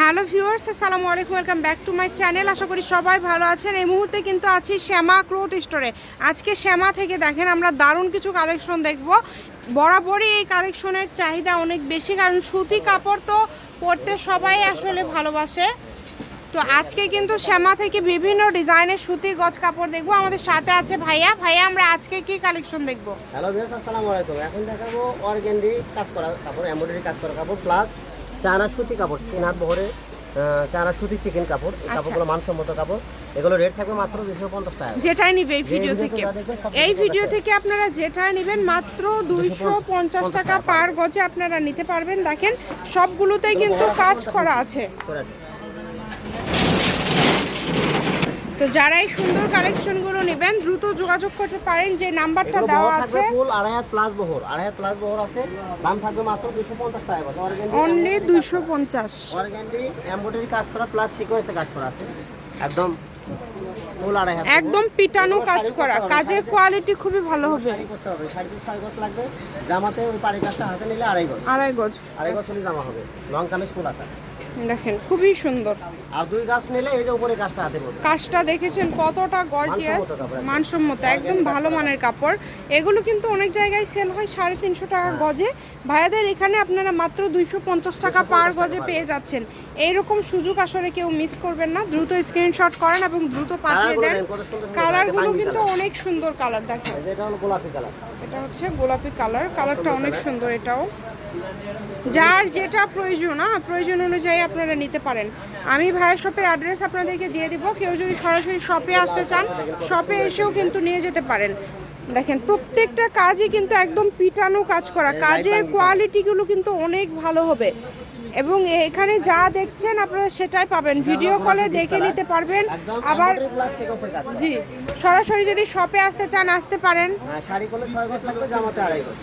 Hello viewers, আসসালামু আলাইকুম, welcome back to my channel. আশা করি সবাই ভালো আছেন। এই মুহূর্তে কিন্তু আছি শ্যামা ক্লোথ স্টোরে। আজকে শ্যামা থেকে দেখেন আমরা দারুণ কিছু কালেকশন দেখব। বরাবরই এই কালেকশনের চাহিদা অনেক বেশি, কারণ সুতি কাপড় তো পরতে সবাই আসলে ভালোবাসে। তো আজকে কিন্তু শ্যামা থেকে বিভিন্ন ডিজাইনের সুতি গজ কাপড় দেখব। আমাদের সাথে আছে ভাইয়া। ভাইয়া, আমরা আজকে কি কালেকশন দেখব? হ্যালো ভিউয়ার্স, আসসালামু আলাইকুম। এখন দেখাবো অর্গেন্ডি কাজ করা কাপড়, এমব্রয়ডারি কাজ করা কাপড়, প্লাস চায়না সুতি কাপড় তিন হাত বহরে আহ, চায়না সুতি চিকেন কাপড় এই আচ্ছা। কাপড়গুলো মানসম্মত কাপড়। এগুলো রেট থাকবে মাত্র দুশো পঞ্চাশ টাকা যেটাই নিবে এই ভিডিও থেকে। এই ভিডিও থেকে আপনারা যেটাই নেবেন মাত্র দুইশো পঞ্চাশ টাকা পার গজে আপনারা নিতে পারবেন। দেখেন সবগুলোতেই কিন্তু কাজ করা আছে। আছে। তো যারা এই সুন্দর কালেকশনগুলো নেবেন দ্রুত যোগাযোগ করতে পারেন যে নাম্বারটা দেওয়া আছে। ফুল আড়াই হাত প্লাস বহর। আড়াই হাত প্লাস বহর আছে। দাম থাকবে মাত্র দুশো পঞ্চাশ টাকা অনলি দুইশো পঞ্চাশ। অর্গেন্ডি এমব্রয়ডারি কাজ করা প্লাস সিকোয়েন্সে কাজ করা আছে। একদম একদম পিটানো কাজ করা। কাজের কোয়ালিটি খুবই ভালো হবে। লাগবে। জামাতে ওই পাড়ি কাজটা হাতে নিলে আড়াই গজ। আড়াই গজ। আড়াই গজ হলে জামা হবে। লং কামিজ ফুল হাতা। দেখেন খুবই সুন্দর। আর দুই গাছ নিলে এই যে উপরে গাছটা হাতে পড়বে। কাজটা দেখেছেন কতটা গর্জিয়াস মানসম্মত একদম। ভালো মানের কাপড়। এগুলো কিন্তু অনেক জায়গায় সেল হয় সাড়ে তিনশো টাকা গজে। ভাইয়াদের এখানে আপনারা মাত্র দুইশো পঞ্চাশ টাকা পার গজে পেয়ে যাচ্ছেন। এইরকম সুযোগ আসলে কেউ মিস করবেন না। দ্রুত স্ক্রিনশট করেন এবং দ্রুত পাঠিয়ে দেন। কালারগুলো কিন্তু অনেক সুন্দর কালার দেখেন। এটা হলো গোলাপি কালার এটা হচ্ছে গোলাপি কালার কালারটা অনেক সুন্দর এটাও। যার যেটা প্রয়োজন হ্যাঁ প্রয়োজন অনুযায়ী আপনারা নিতে পারেন। আমি ভাইয়ের শপের অ্যাড্রেস আপনাদেরকে দিয়ে দিব। কেউ যদি সরাসরি শপে আসতে চান শপে এসেও কিন্তু নিয়ে যেতে পারেন। দেখেন প্রত্যেকটা কাজই কিন্তু একদম পিটানো কাজ করা। কাজের কোয়ালিটিগুলো কিন্তু অনেক ভালো হবে। এবং এখানে যা দেখছেন আপনারা সেটাই পাবেন। ভিডিও কলে দেখে নিতে পারবেন। আবার। জি সরাসরি যদি শপে আসতে চান আসতে পারেন। হ্যাঁ,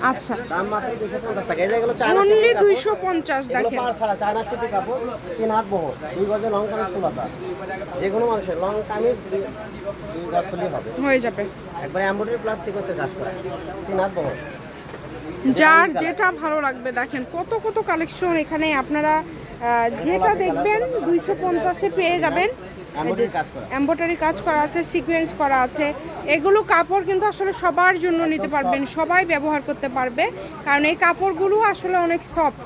আচ্ছা। অনলি দুইশো পঞ্চাশ দেখেন। পাড় ছাড়া চায়না সুতি কাপড় তিন হাত বহর দুই গজে লং কামিজ ফুল যে কোনো মানুষের লং কামিজ দুই দুই গজ হয়ে যাবে। একবার এমব্রয়ডারি প্লাস কাজ করা। তিন হাত যার যেটা ভালো লাগবে দেখেন কত কত কালেকশন এখানে আপনারা যেটা দেখবেন দুইশো পঞ্চাশে পেয়ে যাবেন। এম্ব্রয়ডারি কাজ করা। আছে সিকোয়েন্স করা আছে। এগুলো কাপড় কিন্তু আসলে সবার জন্য নিতে পারবেন সবাই ব্যবহার করতে পারবে। কারণ এই কাপড়গুলো আসলে অনেক সফট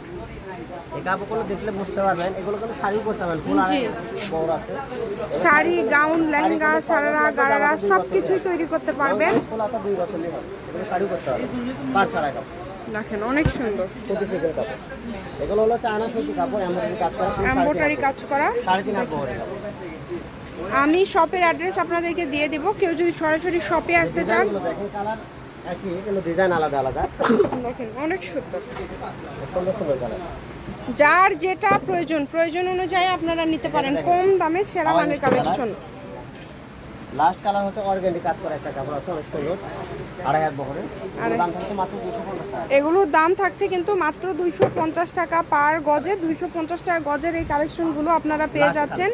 এই কাপড়গুলো দেখলে বুঝতে পারবেন এগুলো কিন্তু শাড়ি করতে পারবেন ফুল আড়াই আছে। শাড়ি গাউন লেহেঙ্গা সারারা গারারা সব কিছুই তৈরি করতে পারবেন। ফুল হাতা দুই গজ হলেই এগুলো শাড়ি করতে হবে পাড় ছাড়া কাপড় দেখেন অনেক সুন্দর। সুতি চিকেন কাপড়। এগুলো হলো চায়না সুতি কাপড় এমব্রয়ডারি কাজ করা ফুল সাড়ে তিন এম্ব্রয়ডারি হাত কাজ করা। সাড়ে তিন হাত বহরের আমি শপের অ্যাড্রেস আপনাদেরকে দিয়ে দেবো কেউ যদি সরাসরি শপে আসতে চান। দেখেন কালার একই কিন্তু ডিজাইন আলাদা আলাদা। দেখেন অনেক সুন্দর। সুন্দর সুন্দর কালার যার যেটা প্রয়োজন প্রয়োজন অনুযায়ী আপনারা নিতে পারেন। কম দামে সেরা মানের কালেকশন লাস্ট কালার হচ্ছে অর্গানিক কাজ করা একটা কাপড় আছে অনেক সুন্দর। আড়াই হাত বহরে। দাম থাকছে মাত্র দুশো টাকা। এগুলোর দাম থাকছে কিন্তু মাত্র দুইশো পঞ্চাশ টাকা পার গজে। দুইশো পঞ্চাশ টাকা গজের এই কালেকশনগুলো আপনারা পেয়ে যাচ্ছেন।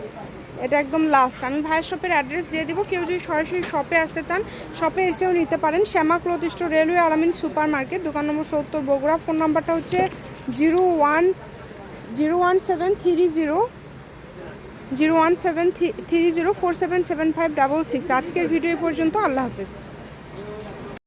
এটা একদম লাস্ট আমি ভাইয়ের শপের অ্যাড্রেস দিয়ে দিব। কেউ যদি সরাসরি শপে আসতে চান শপে এসেও নিতে পারেন। শ্যামা ক্লথ স্টোর রেলওয়ে আরামিন সুপার মার্কেট দোকান নম্বর সত্তর, বগুড়া। ফোন নাম্বারটা হচ্ছে zero one zero one seven three zero zero one seven three zero four seven seven five double six আজকের ভিডিও পর্যন্ত। আল্লাহ হাফিজ।